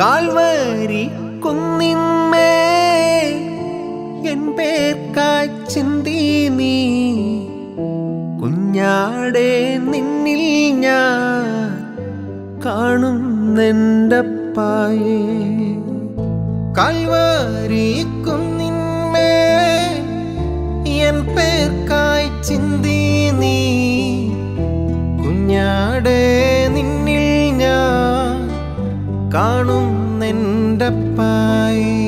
Calvary കുന്നിന്മേ N പേർക്കായി ചിന്തി നീ. കുഞ്ഞാടെ നിന്നിൽ ഞാൻ കാണുന്നെന്റെ പായേ കാൽവരി കാണുന്നെന്റെ പായി.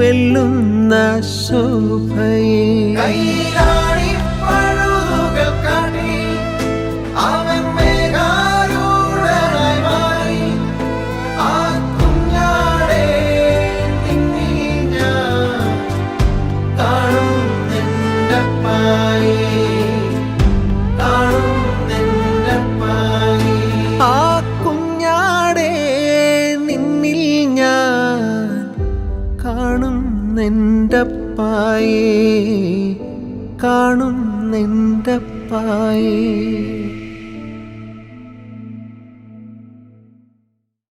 വെല്ലുന്ന ശോഭയെ. കൈരാണി പഴുതുകൾ കടി കാണുന്നെന്റെ പായേ കാണുന്നെന്റെ പായേ